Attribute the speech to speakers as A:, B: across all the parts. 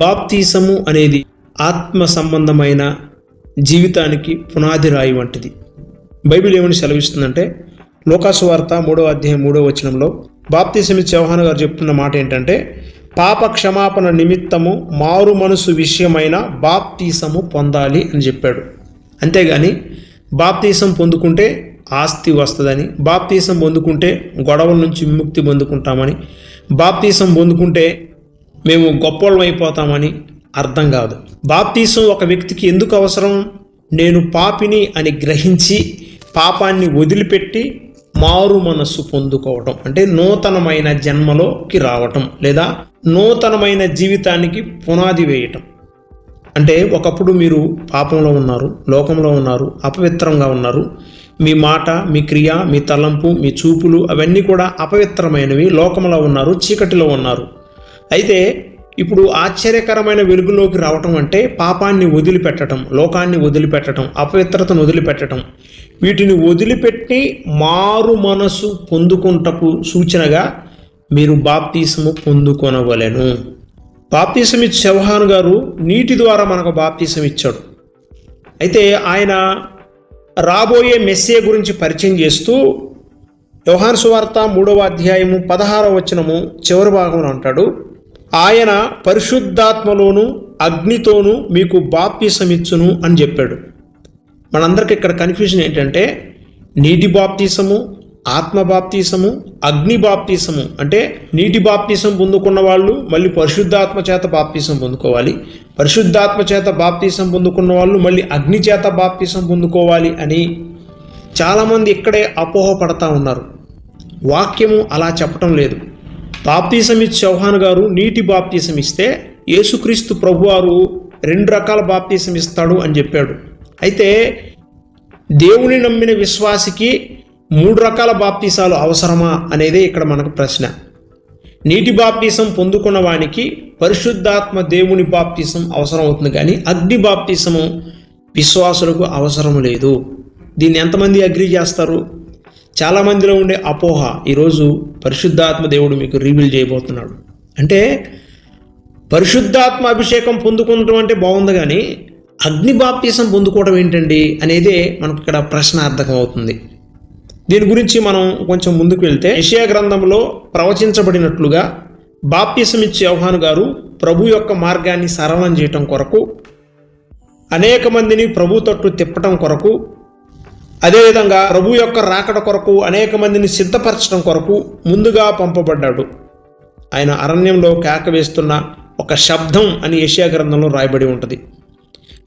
A: బాప్తీసము అనేది ఆత్మ సంబంధమైన జీవితానికి పునాది రాయి వంటిది. బైబిల్ ఏమని సెలవిస్తుందంటే లోకాసు వార్త మూడో అధ్యాయం మూడో వచనంలో బాప్తీసమి చౌహాన్ గారు చెప్తున్న మాట ఏంటంటే పాప క్షమాపణ నిమిత్తము మారు మనసు విషయమైన బాప్తీసము పొందాలి అని చెప్పాడు. అంతేగాని బాప్తీసం పొందుకుంటే ఆస్తి వస్తుందని బాప్తీసం పొందుకుంటే గొడవల నుంచి విముక్తి పొందుకుంటామని బాప్తీసం పొందుకుంటే మేము గొప్పలం అయిపోతామని అర్థం కాదు. బాప్తీసం ఒక వ్యక్తికి ఎందుకు అవసరం? నేను పాపిని అని గ్రహించి పాపాన్ని వదిలిపెట్టి మారు మనస్సు పొందుకోవటం. అంటే నూతనమైన జన్మలోకి రావటం లేదా నూతనమైన జీవితానికి పునాది వేయటం. అంటే ఒకప్పుడు మీరు పాపంలో ఉన్నారు లోకంలో ఉన్నారు అపవిత్రంగా ఉన్నారు. మీ మాట మీ క్రియ మీ తలంపు మీ చూపులు అవన్నీ కూడా అపవిత్రమైనవి. లోకంలో ఉన్నారు చీకటిలో ఉన్నారు. అయితే ఇప్పుడు ఆశ్చర్యకరమైన వెలుగులోకి రావటం అంటే పాపాన్ని వదిలిపెట్టడం లోకాన్ని వదిలిపెట్టడం అపవిత్రతను వదిలిపెట్టడం వీటిని వదిలిపెట్టి మారు మనసు పొందుకుంటకు సూచనగా మీరు బాప్తీసము పొందుకొనవలెను. బాప్తీసం ఇచ్చి చౌహాన్ గారు నీటి ద్వారా మనకు బాప్తీసం ఇచ్చాడు అయితే ఆయన రాబోయే మెస్సే గురించి పరిచయం చేస్తూ వ్యవహాన్ సువార్త మూడవ అధ్యాయము పదహారవ వచనము చివరి భాగంలో అంటాడు. ఆయన పరిశుద్ధాత్మలోను అగ్నితోనూ మీకు బాప్తీసమిచ్చును అని చెప్పాడు. మనందరికి ఇక్కడ కన్ఫ్యూజన్ ఏంటంటే నీటి బాప్తీసము ఆత్మ బాప్తీసము అగ్ని బాప్తీసము అంటే నీటి బాప్తీసం పొందుకున్న వాళ్ళు మళ్ళీ పరిశుద్ధాత్మ చేత బాప్తీసం పొందుకోవాలి. పరిశుద్ధాత్మ చేత బాప్తీసం పొందుకున్న వాళ్ళు మళ్ళీ అగ్ని చేత బాప్తీసం పొందుకోవాలి అని చాలామంది ఇక్కడే అపోహ పడతా ఉన్నారు. వాక్యము అలా చెప్పటం లేదు. బాప్తీసం ఇచ్చి చౌహాన్ గారు నీటి బాప్తీసం ఇస్తే యేసుక్రీస్తు ప్రభువారు రెండు రకాల బాప్తీసం ఇస్తాడు అని చెప్పాడు. అయితే దేవుని నమ్మిన విశ్వాసికి మూడు రకాల బాప్తీసాలు అవసరమా అనేదే ఇక్కడ మనకు ప్రశ్న. నీటి బాప్తీసం పొందుకున్న వానికి పరిశుద్ధాత్మ దేవుని బాప్తీసం అవసరం అవుతుంది కానీ అగ్ని బాప్తీసము విశ్వాసులకు అవసరం లేదు. దీన్ని ఎంతమంది అగ్రి చేస్తారు? చాలామందిలో ఉండే అపోహ ఈరోజు పరిశుద్ధాత్మ దేవుడు మీకు రివీల్ చేయబోతున్నాడు. అంటే పరిశుద్ధాత్మ అభిషేకం పొందుకుంటాం అంటే బాగుంది కానీ అగ్ని బాప్తీసం పొందుకోవడం ఏంటండి అనేదే మనకు ఇక్కడ ప్రశ్నార్థకం అవుతుంది దీని గురించి మనం కొంచెం ముందుకు వెళ్తే యెషయా గ్రంథంలో ప్రవచించబడినట్లుగా బాప్తీసం ఇచ్చే యోహాను గారు ప్రభు యొక్క మార్గాన్ని సరళం చేయటం కొరకు అనేక మందిని ప్రభు తట్టు తిప్పటం కొరకు అదేవిధంగా ప్రభు యొక్క రాకడ కొరకు అనేక మందిని సిద్ధపరచడం కొరకు ముందుగా పంపబడ్డాడు. ఆయన అరణ్యంలో కేక వేస్తున్న ఒక శబ్దం అని ఏషియా గ్రంథంలో రాయబడి ఉంటుంది.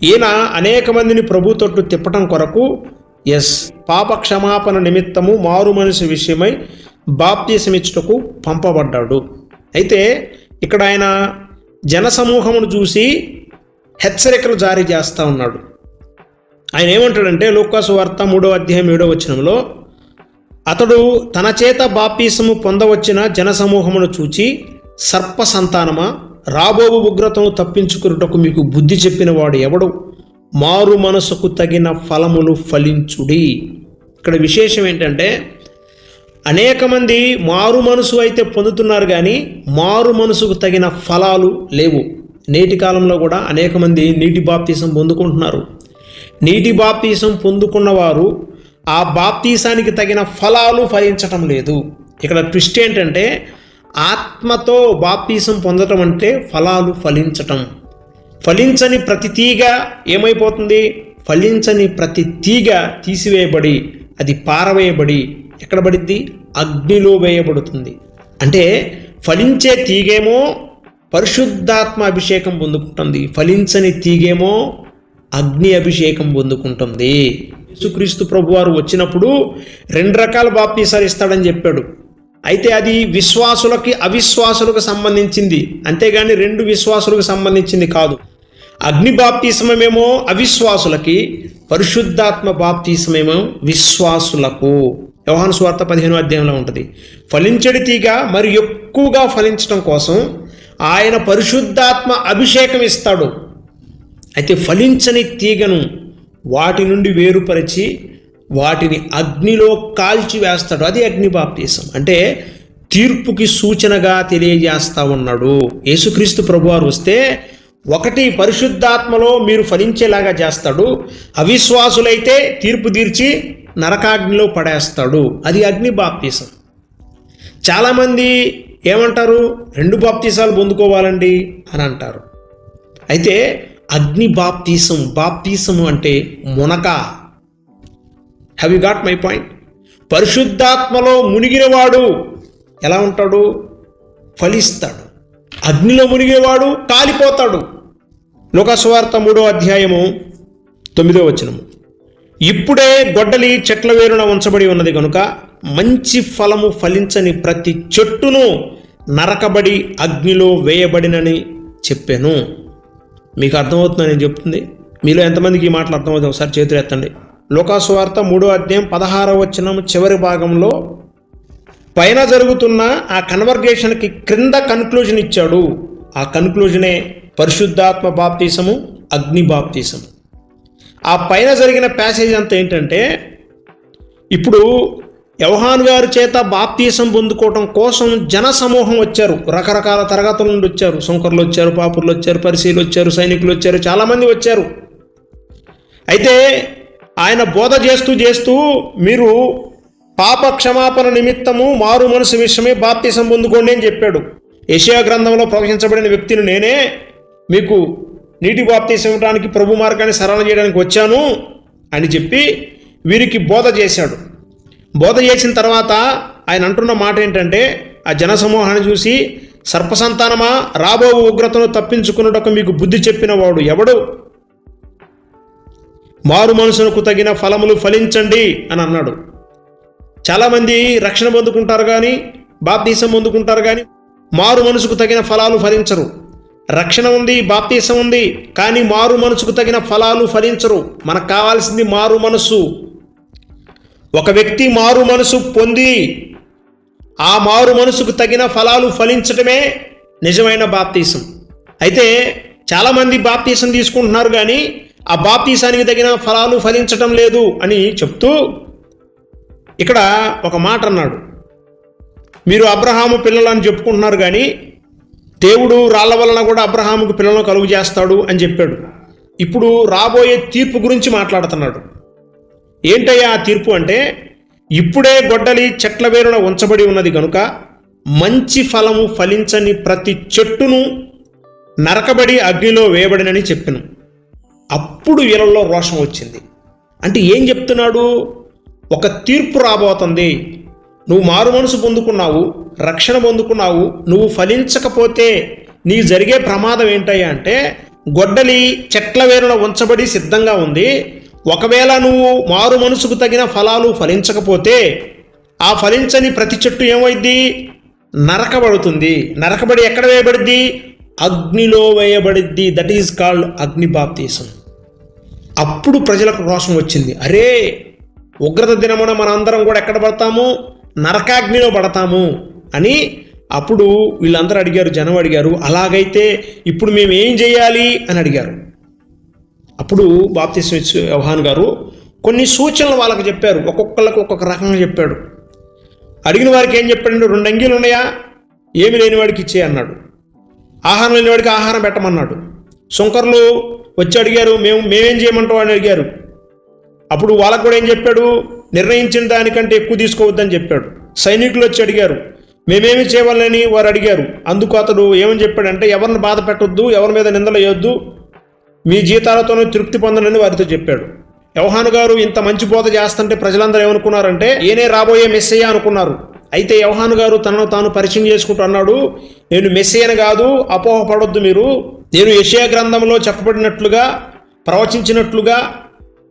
A: ఈయన అనేక మందిని ప్రభు తొట్టు తిప్పటం కొరకు ఎస్ పాప క్షమాపణ నిమిత్తము మారు మనిషి విషయమై బాప్తీసమిచ్చుటకు పంపబడ్డాడు. అయితే ఇక్కడ ఆయన జనసమూహమును చూసి హెచ్చరికలు జారీ చేస్తూ ఉన్నాడు. ఆయన ఏమంటాడంటే లోకాసు వార్త మూడో అధ్యాయం ఏడో వచనంలో అతడు తన చేత బాప్తీసము పొందవచ్చిన జనసమూహమును చూచి సర్ప సంతానమా రాబోవు ఉగ్రతను తప్పించుకున్నటకు మీకు బుద్ధి చెప్పిన వాడు ఎవడు? మారు మనసుకు తగిన ఫలములు ఫలించుడి. ఇక్కడ విశేషం ఏంటంటే అనేక మంది మారు మనసు అయితే పొందుతున్నారు కానీ మారు మనసుకు తగిన ఫలాలు లేవు. నేటి కాలంలో కూడా అనేక మంది నీటి బాప్తీసం పొందుకుంటున్నారు. నీటి బాప్తీసం పొందుకున్నవారు ఆ బాప్తీసానికి తగిన ఫలాలు ఫలించటం లేదు. ఇక్కడ ట్విస్ట్ ఏంటంటే ఆత్మతో బాప్తీసం పొందటం అంటే ఫలాలు ఫలించటం. ఫలించని ప్రతి తీగ ఏమైపోతుంది? ఫలించని ప్రతి తీగ తీసివేయబడి అది పారవేయబడి ఎక్కడ పడిద్ది? అగ్నిలో వేయబడుతుంది. అంటే ఫలించే తీగేమో పరిశుద్ధాత్మ అభిషేకం పొందుకుంటుంది. ఫలించని తీగేమో అగ్ని అభిషేకం పొందుకుంటుంది. యేసుక్రీస్తు ప్రభువారు వచ్చినప్పుడు రెండు రకాల బాప్తీసాలు ఇస్తాడని చెప్పాడు. అయితే అది విశ్వాసులకి అవిశ్వాసులకు సంబంధించింది. అంతేగాని రెండు విశ్వాసులకు సంబంధించింది కాదు. అగ్ని బాప్తీసమేమో అవిశ్వాసులకి పరిశుద్ధాత్మ బాప్తీసమేమో విశ్వాసులకు. వ్యవహాన స్వార్థ పదిహేను అధ్యాయంలో ఉంటుంది. ఫలించడి తీగ మరి ఎక్కువగా ఫలించడం కోసం ఆయన పరిశుద్ధాత్మ అభిషేకం ఇస్తాడు. అయితే ఫలించని తీగను వాటి నుండి వేరుపరిచి వాటిని అగ్నిలో కాల్చి వేస్తాడు. అది అగ్ని బాప్తీసం. అంటే తీర్పుకి సూచనగా తెలియజేస్తా ఉన్నాడు. యేసుక్రీస్తు ప్రభువారు వస్తే ఒకటి పరిశుద్ధాత్మలో మీరు ఫలించేలాగా చేస్తాడు. అవిశ్వాసులైతే తీర్పు తీర్చి నరకాగ్నిలో పడేస్తాడు. అది అగ్ని బాప్తీసం. చాలామంది ఏమంటారు? రెండు బాప్తీసాలు పొందుకోవాలండి అని అంటారు. అయితే అగ్ని బాప్తీసం బాప్తీసం అంటే మునక. Have you got my point పరిశుద్ధాత్మలో మునిగినవాడు ఎలా ఉంటాడు? ఫలిస్తాడు. అగ్నిలో మునిగేవాడు కాలిపోతాడు. లోకస్వార్త మూడో అధ్యాయము తొమ్మిదో వచనము. ఇప్పుడే గొడ్డలి చెట్ల వేరున ఉంచబడి ఉన్నది కనుక మంచి ఫలము ఫలించని ప్రతి చెట్టును నరకబడి అగ్నిలో వేయబడినని చెప్పాను. మీకు అర్థమవుతుందని నేను చెప్తుంది. మీలో ఎంతమందికి ఈ మాటలు అర్థమవుతుంది ఒకసారి చేతులు ఎత్తండి. లోకాసువార్త మూడో అధ్యాయం పదహారవ వచ్చిన చివరి భాగంలో పైన జరుగుతున్న ఆ కన్వర్గేషన్కి క్రింద కన్క్లూజన్ ఇచ్చాడు. ఆ కన్క్లూజనే పరిశుద్ధాత్మ బాప్తీసము అగ్ని బాప్తీసము. ఆ పైన జరిగిన ప్యాసేజ్ అంతా ఏంటంటే ఇప్పుడు యవహాన్ గారి చేత బాప్తీసం పొందుకోవటం కోసం జన సమూహం వచ్చారు. రకరకాల తరగతుల నుండి వచ్చారు. శంకర్లు వచ్చారు పాపుర్లు వచ్చారు పరిశీలు వచ్చారు సైనికులు వచ్చారు చాలామంది వచ్చారు. అయితే ఆయన బోధ చేస్తూ చేస్తూ మీరు పాప క్షమాపణ నిమిత్తము మారు మనసు విషయమే బాప్తీసం పొందుకోండి అని చెప్పాడు. ఏషియా గ్రంథంలో ప్రవచించబడిన వ్యక్తిని నేనే మీకు నీటి బాప్తీసం ఇవ్వడానికి ప్రభు మార్గాన్ని సరళ చేయడానికి వచ్చాను అని చెప్పి వీరికి బోధ చేశాడు. బోధ చేసిన తర్వాత ఆయన అంటున్న మాట ఏంటంటే ఆ జనసమూహాన్ని చూసి సర్పసంతానమా రాబో ఉగ్రతను తప్పించుకున్నటకు మీకు బుద్ధి చెప్పిన వాడు ఎవడు? మారు మనసునకు తగిన ఫలములు ఫలించండి అని అన్నాడు. చాలామంది రక్షణ పొందుకుంటారు కానీ బాప్తీసం పొందుకుంటారు కానీ మారు మనసుకు తగిన ఫలాలు ఫలించరు. రక్షణ ఉంది బాప్తీసం ఉంది కానీ మారు మనసుకు తగిన ఫలాలు ఫలించరు. మనకు కావాల్సింది మారు మనస్సు. ఒక వ్యక్తి మారు మనసు పొంది ఆ మారు మనసుకు తగిన ఫలాలు ఫలించటమే నిజమైన బాప్తీసం. అయితే చాలామంది బాప్తీసం తీసుకుంటున్నారు కానీ ఆ బాప్తీసానికి తగిన ఫలాలు ఫలించటం లేదు అని చెప్తూ ఇక్కడ ఒక మాట అన్నాడు. మీరు అబ్రహాము పిల్లలు అని చెప్పుకుంటున్నారు కానీ దేవుడు రాళ్ళ వలన కూడా అబ్రహాముకు పిల్లలను కలుగు చేస్తాడు అని చెప్పాడు. ఇప్పుడు రాబోయే తీర్పు గురించి మాట్లాడుతున్నాడు. ఏంటయ్యా ఆ తీర్పు అంటే? ఇప్పుడే గొడ్డలి చెట్ల వేరున ఉంచబడి ఉన్నది కనుక మంచి ఫలము ఫలించని ప్రతి చెట్టును నరకబడి అగ్నిలో వేయబడినని చెప్పాను. అప్పుడు వీళ్ళల్లో రోషం వచ్చింది. అంటే ఏం చెప్తున్నాడు? ఒక తీర్పు రాబోతుంది. నువ్వు మారు మనసు పొందుకున్నావు రక్షణ పొందుకున్నావు నువ్వు ఫలించకపోతే నీ జరిగే ప్రమాదం ఏంటయ్యా అంటే గొడ్డలి చెట్ల వేరున ఉంచబడి సిద్ధంగా ఉంది. ఒకవేళ నువ్వు మారు మనసుకు తగిన ఫలాలు ఫలించకపోతే ఆ ఫలించని ప్రతి చెట్టు ఏమైద్ది? నరకబడుతుంది. నరకబడి ఎక్కడ వేయబడిద్ది? అగ్నిలో వేయబడిద్ది. దట్ ఈజ్ కాల్డ్ అగ్ని బాప్తీసం. అప్పుడు ప్రజలకు రోషం వచ్చింది. అరే ఉగ్రత దినమున మనందరం కూడా ఎక్కడ పడతాము? నరకాగ్నిలో పడతాము అని అప్పుడు వీళ్ళందరూ అడిగారు జనం అడిగారు. అలాగైతే ఇప్పుడు మేము ఏం చేయాలి? అని అడిగారు. అప్పుడు బాప్తిస్మ వ్యవహాన్ గారు కొన్ని సూచనలు వాళ్ళకి చెప్పారు. ఒక్కొక్కళ్ళకి ఒక్కొక్క రకంగా చెప్పాడు. అడిగిన వారికి ఏం చెప్పాడు రెండు అంగీలు ఉన్నాయా? ఏమి లేని వాడికి ఇచ్చే అన్నాడు. ఆహారం లేని వాడికి ఆహారం పెట్టమన్నాడు. శంకర్లు వచ్చి అడిగారు మేము మేమేం చేయమంటాం అని అడిగారు. అప్పుడు వాళ్ళకు కూడా ఏం చెప్పాడు? నిర్ణయించిన దానికంటే ఎక్కువ తీసుకోవద్దని చెప్పాడు. సైనికులు వచ్చి అడిగారు. మేమేమి చేయవాలని వారు అడిగారు. అందుకు అతడు ఏమని చెప్పాడంటే ఎవరిని బాధ పెట్టొద్దు ఎవరి మీద నిందలు వేయొద్దు మీ జీతాలతోనే తృప్తి పొందనని వారితో చెప్పాడు. యవహాను గారు ఇంత మంచి బోధ చేస్తుంటే ప్రజలందరూ ఏమనుకున్నారంటే ఏనే రాబోయే మెస్సయ్య అనుకున్నారు. అయితే యవహాను గారు తనను తాను పరిచయం చేసుకుంటూ అన్నాడు నేను మెస్సయ్యను కాదు అపోహపడొద్దు మీరు. నేను యషయా గ్రంథంలో చెప్పబడినట్లుగా ప్రవచించినట్లుగా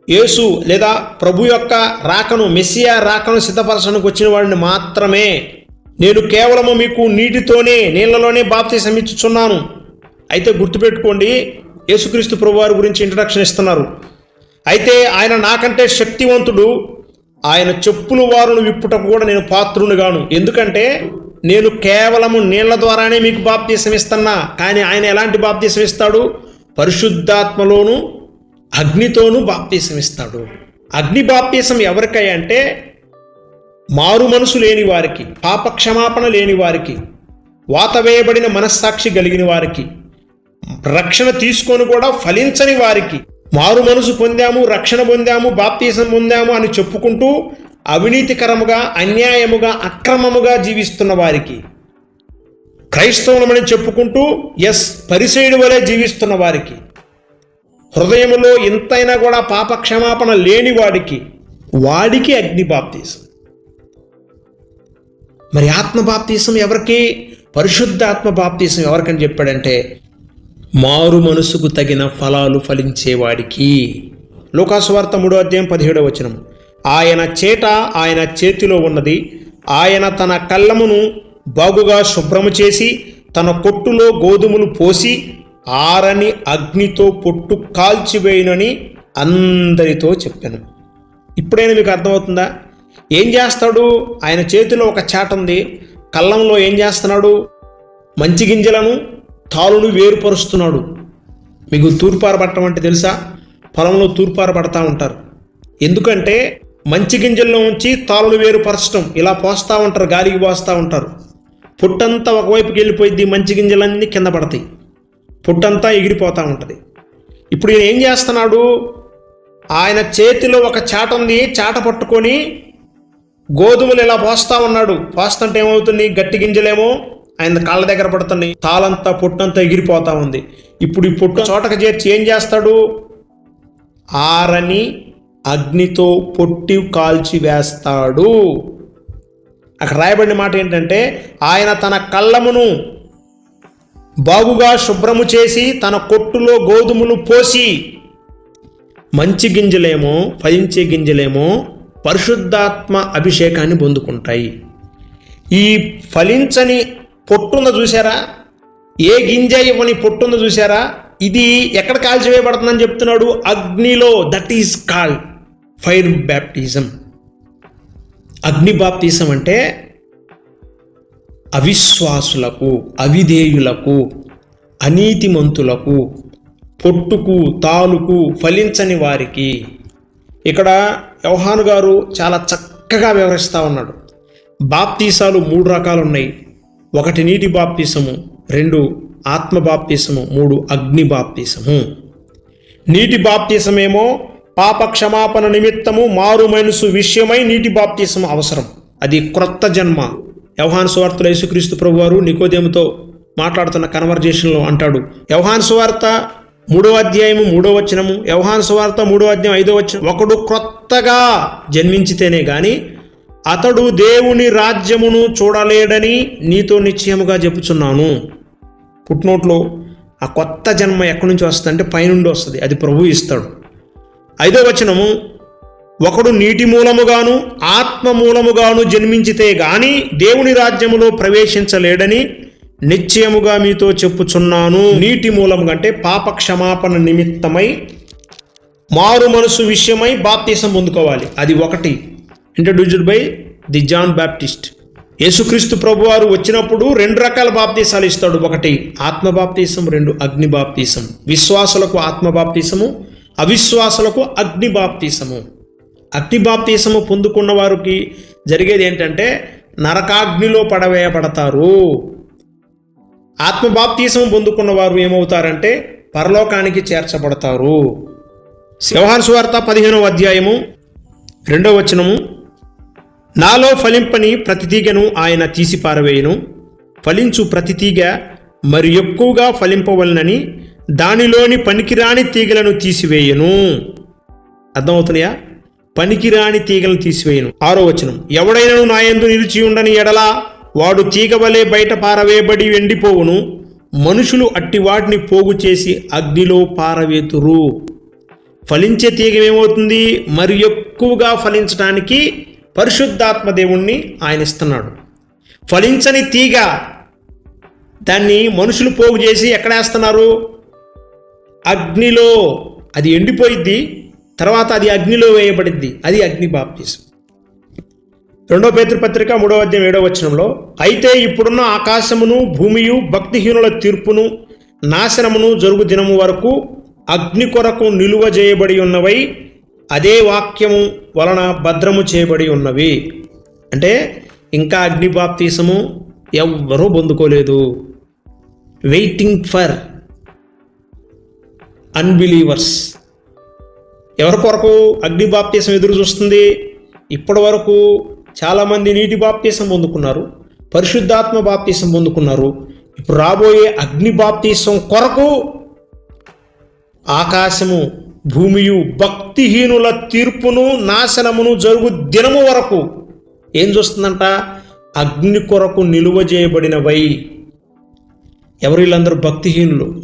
A: యేసు లేదా ప్రభు యొక్క రాకను మెస్సియా రాకను సిద్ధపరచడానికి వచ్చిన వాడిని మాత్రమే. నేను కేవలము మీకు నీటితోనే నీళ్ళలోనే బాప్తీసం ఇచ్చుచున్నాను అయితే గుర్తుపెట్టుకోండి యేసుక్రీస్తు ప్రభువారి గురించి ఇంట్రడక్షన్ ఇస్తున్నారు. అయితే ఆయన నాకంటే శక్తివంతుడు. ఆయన చెప్పులు వారును విప్పుటకు కూడా నేను పాత్రునిగాను ఎందుకంటే నేను కేవలము నీళ్ళ ద్వారానే మీకు బాప్తీసం ఇస్తున్నా. కానీ ఆయన ఎలాంటి బాప్తీసం ఇస్తాడు? పరిశుద్ధాత్మలోను అగ్నితోనూ బాప్తీసం ఇస్తాడు. అగ్ని బాప్తీసం ఎవరికై అంటే మారు మనసు లేని వారికి పాప క్షమాపణ లేని వారికి వాత వేయబడిన మనస్సాక్షి కలిగిన వారికి రక్షణ తీసుకొని కూడా ఫలించని వారికి మారు మనసు పొందాము రక్షణ పొందాము బాప్తీసం పొందాము అని చెప్పుకుంటూ అవినీతికరముగా అన్యాయముగా అక్రమముగా జీవిస్తున్న వారికి క్రైస్తవులమని చెప్పుకుంటూ ఎస్ పరిసేయుడు వలె జీవిస్తున్న వారికి హృదయములో ఎంతైనా కూడా పాప క్షమాపణ లేని వాడికి వాడికి అగ్ని బాప్తీసం. మరి ఆత్మ బాప్తీసం ఎవరికి? పరిశుద్ధ ఆత్మ బాప్తీసం ఎవరికని చెప్పాడంటే మారు మనసుకు తగిన ఫలాలు ఫలించేవాడికి. లోకాసువార్త మూడో అధ్యాయం పదిహేడవ వచనం. ఆయన చేట ఆయన చేతిలో ఉన్నది. ఆయన తన కళ్ళమును బాగుగా శుభ్రము చేసి తన కొట్టులో గోధుమలు పోసి ఆరని అగ్నితో పొట్టు కాల్చివేయునని అందరితో చెప్పాను. ఇప్పుడైనా మీకు అర్థమవుతుందా? ఏం చేస్తాడు? ఆయన చేతిలో ఒక చాట ఉంది. కళ్ళంలో ఏం చేస్తున్నాడు? మంచి గింజలను తాలును వేరుపరుస్తున్నాడు. మీకు తూర్పారబట్టడం అంటే తెలుసా? పొలంలో తూర్పార పడతా ఉంటారు. ఎందుకంటే మంచి గింజల్లో ఉంచి తాళును వేరుపరచడం ఇలా పోస్తూ ఉంటారు గాలికి పోస్తూ ఉంటారు. పుట్టంతా ఒకవైపుకి వెళ్ళిపోయింది మంచి గింజలన్నీ కింద పడతాయి. పుట్టంతా ఎగిరిపోతూ ఉంటుంది. ఇప్పుడు ఈయన ఏం చేస్తున్నాడు? ఆయన చేతిలో ఒక చాట ఉంది చాట పట్టుకొని గోధుమలు ఇలా పోస్తూ ఉన్నాడు. పోస్తుంటే ఏమవుతుంది? గట్టి గింజలేమో ఆయన కాళ్ళ దగ్గర పడుతున్నాయి తాళంతా పొట్టంతా ఎగిరిపోతా ఉంది. ఇప్పుడు ఈ పొట్టు చోటకు చేర్చి ఏం చేస్తాడు? ఆరని అగ్నితో పొట్టి కాల్చి వేస్తాడు. అక్కడ రాయబడిన మాట ఏంటంటే ఆయన తన కళ్ళమును బాగుగా శుభ్రము చేసి తన కొట్టులో గోధుమలు పోసి మంచి గింజలేమో ఫలించే గింజలేమో పరిశుద్ధాత్మ అభిషేకాన్ని పొందుకుంటాయి. ఈ ఫలించని పొట్టుందో చూసారా ఏ గింజ ఇవ్వని పొట్టుందో చూసారా ఇది ఎక్కడ కాల్చివేయబడుతుందని చెప్తున్నాడు? అగ్నిలో. That is call fire baptism అగ్ని బాప్తిజం అంటే అవిశ్వాసులకు అవిధేయులకు అనీతిమంతులకు పొట్టుకు తాలుకు ఫలించని వారికి. ఇక్కడ వ్యవహాను గారు చాలా చక్కగా వివరిస్తూ ఉన్నాడు. బాప్తీసాలు మూడు రకాలు ఉన్నాయి ఒకటి నీటి బాప్తీసము రెండు ఆత్మ బాప్తీసము మూడు అగ్ని బాప్తీసము. నీటి బాప్తీసమేమో పాప క్షమాపణ నిమిత్తము మారు మనసు విషయమై నీటి బాప్తీసం అవసరం. అది క్రొత్త జన్మ. యవహాన్ సువార్తలో యేసుక్రీస్తు ప్రభువారు నికోదేముతో మాట్లాడుతున్న కన్వర్జేషన్లో అంటాడు యవహాన్ సువార్త మూడో అధ్యాయము మూడో వచనము యవహాన్ సువార్త మూడో అధ్యాయం ఐదో వచనం. ఒకడు క్రొత్తగా జన్మించితేనే కానీ అతడు దేవుని రాజ్యమును చూడలేడని నీతో నిశ్చయముగా చెప్పుచున్నాను. పుట్నోట్లో ఆ కొత్త జన్మ ఎక్కడి నుంచి వస్తుంది అంటే పైనుండి వస్తుంది. అది ప్రభు ఇస్తాడు. ఐదో వచనము ఒకడు నీటి మూలముగాను ఆత్మ మూలముగాను జన్మించితే గాని దేవుని రాజ్యములో ప్రవేశించలేడని నిశ్చయముగా మీతో చెప్పుచున్నాను. నీటి మూలముగా అంటే పాప క్షమాపణ నిమిత్తమై మారు మనసు విషయమై బాప్తీసం పొందుకోవాలి. అది ఒకటి. Introduced by the John Baptist. యేసుక్రీస్తు ప్రభువారు వచ్చినప్పుడు రెండు రకాల బాప్తీసాలు ఇస్తాడు. ఒకటి ఆత్మ బాప్తీసం రెండు అగ్ని బాప్తీసం. విశ్వాసులకు ఆత్మ బాప్తీసము అవిశ్వాసులకు అగ్ని బాప్తీసము. అగ్ని బాప్తీసము పొందుకున్న వారికి జరిగేది ఏంటంటే నరకాగ్నిలో పడవేయబడతారు. ఆత్మ బాప్తీసం పొందుకున్న వారు ఏమవుతారంటే పరలోకానికి చేర్చబడతారు. వ్యవహార సువార్త పదిహేనవ అధ్యాయము రెండవ వచనము. నాలో ఫలింపని ప్రతి తీగను ఆయన తీసిపారవేయను. ఫలించు ప్రతి తీగ మరి ఎక్కువగా ఫలింపవలనని దానిలోని పనికిరాని తీగలను తీసివేయను. అర్థమవుతున్నాయా? పనికిరాని తీగలను తీసివేయను. ఆరో వచనం. ఎవడైనను నాయందు నిలిచి ఉండని ఎడలా వాడు తీగ వలె బయట పారవేయబడి ఎండిపోవును. మనుషులు అట్టి వాటిని పోగు చేసి అగ్నిలో పారవేతురు. ఫలించే తీగ ఏమవుతుంది మరి ఎక్కువగా ఫలించడానికి పరిశుద్ధాత్మ దేవుణ్ణి ఆయన ఇస్తున్నాడు. ఫలించని తీగ దాన్ని మనుషులు పోగు చేసి ఎక్కడేస్తున్నారు అగ్నిలో. అది ఎండిపోయిద్ది తర్వాత అది అగ్నిలో వేయబడిద్ది అది అగ్ని బాప్తీసం. రెండో పేతృపత్రిక మూడో అధ్యాయం ఏడో వచనంలో అయితే ఇప్పుడున్న ఆకాశమును భూమియు భక్తిహీనుల తీర్పును నాశనమును జరుగు దినము వరకు అగ్ని కొరకు నిలువ చేయబడి ఉన్నవై అదే వాక్యము వలన భద్రము చేయబడి ఉన్నవి. అంటే ఇంకా అగ్నిబాప్తీసము ఎవ్వరూ పొందుకోలేదు. వెయిటింగ్ ఫర్ అన్బిలీవర్స్ ఎవరి కొరకు అగ్ని బాప్తీసం ఎదురు చూస్తుంది? ఇప్పటి వరకు చాలామంది నీటి బాప్తీసం పొందుకున్నారు పరిశుద్ధాత్మ బాప్తీసం పొందుకున్నారు. ఇప్పుడు రాబోయే అగ్ని బాప్తీసం కొరకు ఆకాశము భూమియు భక్తిహీనుల తీర్పును నాశనమును జరుగు దినము వరకు. ఏం చూస్తుందంట? అగ్ని కొరకు నిలువ చేయబడినవై. ఎవరు వీళ్ళందరూ భక్తిహీనులు?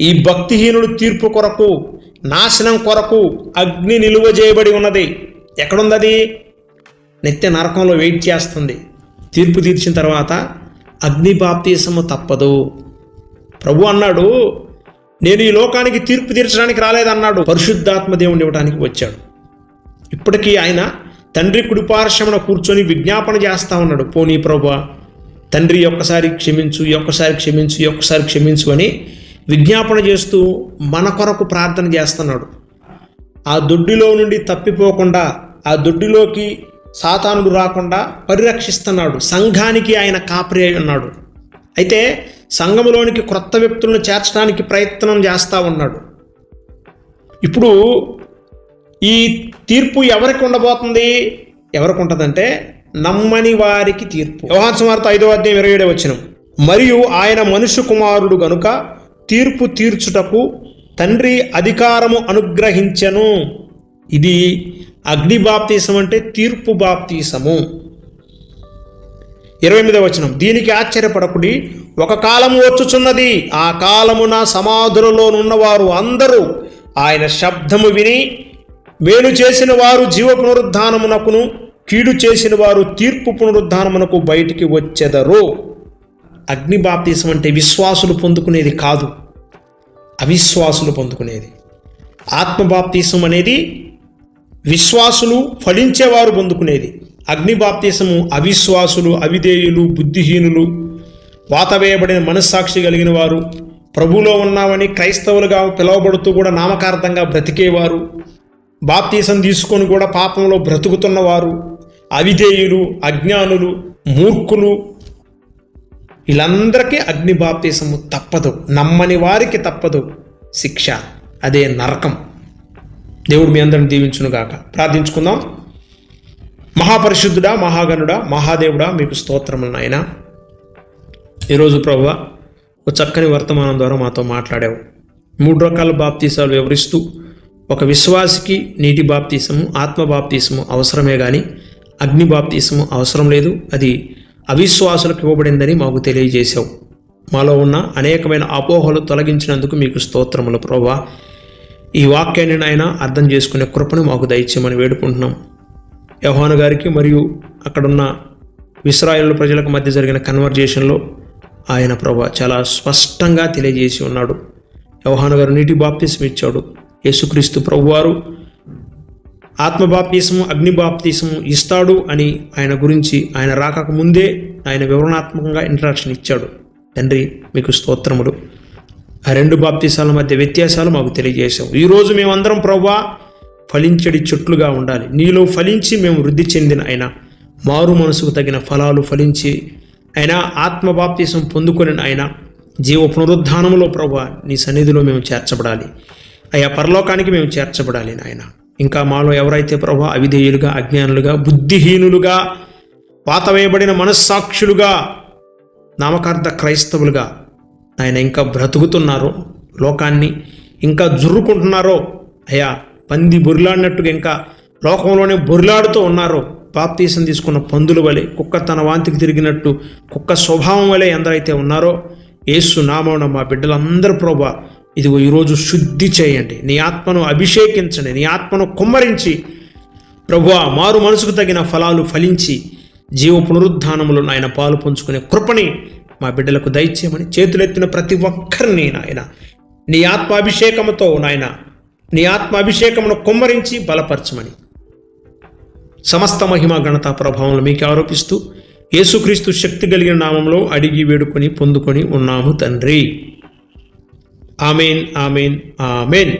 A: ఈ భక్తిహీనుడు తీర్పు కొరకు నాశనం కొరకు అగ్ని నిలువ చేయబడి ఉన్నది. ఎక్కడుందది? నిత్య నరకంలో వెయిట్ చేస్తుంది. తీర్పు తీర్చిన తర్వాత అగ్ని బాప్తీసము తప్పదు. ప్రభు అన్నాడు నేను ఈ లోకానికి తీర్పు తీర్చడానికి రాలేదన్నాడు. పరిశుద్ధాత్మ దేవుని ఇవ్వడానికి వచ్చాడు. ఇప్పటికీ ఆయన తండ్రి కుడిపార్శ్వమున కూర్చొని విజ్ఞాపన చేస్తా ఉన్నాడు. పోనీ ప్రభు తండ్రి ఒక్కసారి క్షమించు ఒక్కసారి క్షమించు ఒక్కసారి క్షమించు అని విజ్ఞాపన చేస్తూ మన కొరకు ప్రార్థన చేస్తున్నాడు. ఆ దొడ్డిలో నుండి తప్పిపోకుండా ఆ దొడ్డిలోకి సాతానుడు రాకుండా పరిరక్షిస్తున్నాడు. సంఘానికి ఆయన కాపరి అయి ఉన్నాడు. అయితే సంఘములోనికి క్రొత్త వ్యక్తులను చేర్చడానికి ప్రయత్నం చేస్తూ ఉన్నాడు. ఇప్పుడు ఈ తీర్పు ఎవరికి ఉండబోతుంది? ఎవరికి ఉంటుందంటే నమ్మని వారికి తీర్పు. వ్యవహార సుమార్త ఐదో అధ్యాయం ఇరవై ఏడు వచ్చిన మరియు ఆయన మనుష్య కుమారుడు గనుక తీర్పు తీర్చుటకు తండ్రి అధికారము అనుగ్రహించెను. ఇది అగ్ని బాప్తీసం అంటే తీర్పు బాప్తీసము. ఇరవై ఎనిమిదవ వచనం. దీనికి ఆశ్చర్యపడకుడి ఒక కాలము వచ్చుచున్నది ఆ కాలమున సమాధులలోనున్నవారు అందరూ ఆయన శబ్దము విని మేలు చేసిన వారు జీవ పునరుద్ధానమునకును కీడు చేసిన వారు తీర్పు పునరుద్ధానమునకు బయటికి వచ్చెదరు. అగ్నిబాప్తీసం అంటే విశ్వాసులు పొందుకునేది కాదు. అవిశ్వాసులు పొందుకునేది. ఆత్మబాప్తీసం అనేది విశ్వాసులు ఫలించేవారు పొందుకునేది. అగ్నిబాప్తిసము అవిశ్వాసులు అవిధేయులు బుద్ధిహీనులు వాతవేయబడిన మనస్సాక్షి కలిగిన వారు ప్రభులో ఉన్నామని క్రైస్తవులుగా పిలువబడుతూ కూడా నామకార్థంగా బ్రతికేవారు బాప్తీసం తీసుకొని కూడా పాపంలో బ్రతుకుతున్నవారు అవిధేయులు అజ్ఞానులు మూర్ఖులు. వీళ్ళందరికీ అగ్ని బాప్తీసము తప్పదు నమ్మని వారికి తప్పదు శిక్ష అదే నరకం. దేవుడు మీ అందరిని దీవించునుగాక. ప్రార్థించుకుందాం. మహాపరిశుద్ధుడా మహాగణుడా మహాదేవుడా మీకు స్తోత్రములు నాయన. ఈరోజు ప్రభు ఒక చక్కని వర్తమానం ద్వారా మాతో మాట్లాడావు. మూడు రకాల బాప్తీసాలు వివరిస్తూ ఒక విశ్వాసికి నీటి బాప్తీసము ఆత్మ బాప్తీసము అవసరమే కానీ అగ్ని బాప్తీసము అవసరం లేదు అది అవిశ్వాసులకు ఇవ్వబడిందని మాకు తెలియజేశావు. మాలో ఉన్న అనేకమైన అపోహలు తొలగించినందుకు మీకు స్తోత్రములు ప్రభా. ఈ వాక్యాన్ని నాయన అర్థం చేసుకునే కృపను మాకు దయచేయమని వేడుకుంటున్నాం. యహోను గారికి మరియు అక్కడున్న ఇస్రాయేల్ ప్రజలకు మధ్య జరిగిన కన్వర్జేషన్లో ఆయన ప్రభా చాలా స్పష్టంగా తెలియజేసి ఉన్నాడు. యవహాను గారు నీటి బాప్తీసం ఇచ్చాడు. యేసుక్రీస్తు ప్రభువారు ఆత్మ బాప్తీసము అగ్ని బాప్తీసము ఇస్తాడు అని ఆయన గురించి ఆయన రాకకు ముందే ఆయన వివరణాత్మకంగా ఇంట్రాక్షన్ ఇచ్చాడు. తండ్రి మీకు స్తోత్రములు. ఆ రెండు బాప్తీసాల మధ్య వ్యత్యాసాలు మాకు తెలియజేశావు. ఈరోజు మేమందరం ప్రభా ఫలించడి చెట్లుగా ఉండాలి. నీలో ఫలించి మేము వృద్ధి చెందిన ఆయన మారు మనసుకు తగిన ఫలాలు ఫలించి అయినా ఆత్మబాప్తీసం పొందుకొని ఆయన జీవ పునరుద్ధానంలో ప్రభు నీ సన్నిధిలో మేము చేర్చబడాలి. అయా పరలోకానికి మేము చేర్చబడాలి నాయన. ఇంకా మాలో ఎవరైతే ప్రభా అవిధేయులుగా అజ్ఞానులుగా బుద్ధిహీనులుగా పాతవేయబడిన మనస్సాక్షులుగా నామకార్థ క్రైస్తవులుగా ఆయన ఇంకా బ్రతుకుతున్నారో లోకాన్ని ఇంకా జుర్రుకుంటున్నారో అయా పంది బొరిలాడినట్టుగా ఇంకా లోకంలోనే బొరిలాడుతూ ఉన్నారు. బాప్తీసం తీసుకున్న పందుల వలె కుక్క తన వాంతికి తిరిగినట్టు కుక్క స్వభావం వలె ఎందరైతే ఉన్నారో ఏసు నామమున మా బిడ్డలందరూ ప్రభా ఇదిగో ఈరోజు శుద్ధి చేయండి. నీ ఆత్మను అభిషేకించండి. నీ ఆత్మను కుమ్మరించి ప్రభువా మారు మనసుకు తగిన ఫలాలు ఫలించి జీవ పునరుద్ధానంలో నాయన పాలు పంచుకునే కృపని మా బిడ్డలకు దయచేయమని చేతులెత్తిన ప్రతి ఒక్కరిని నాయన. నీ ఆత్మాభిషేకముతో నాయన నీ ఆత్మాభిషేకమును కుమ్మరించి బలపరచమని. సమస్త మహిమ ఘనత ప్రభావంలో మీకు ఆరోపిస్తూ యేసుక్రీస్తు శక్తి కలిగిన నామంలో అడిగి వేడుకొని పొందుకొని ఉన్నాము తండ్రి. Amen amen amen.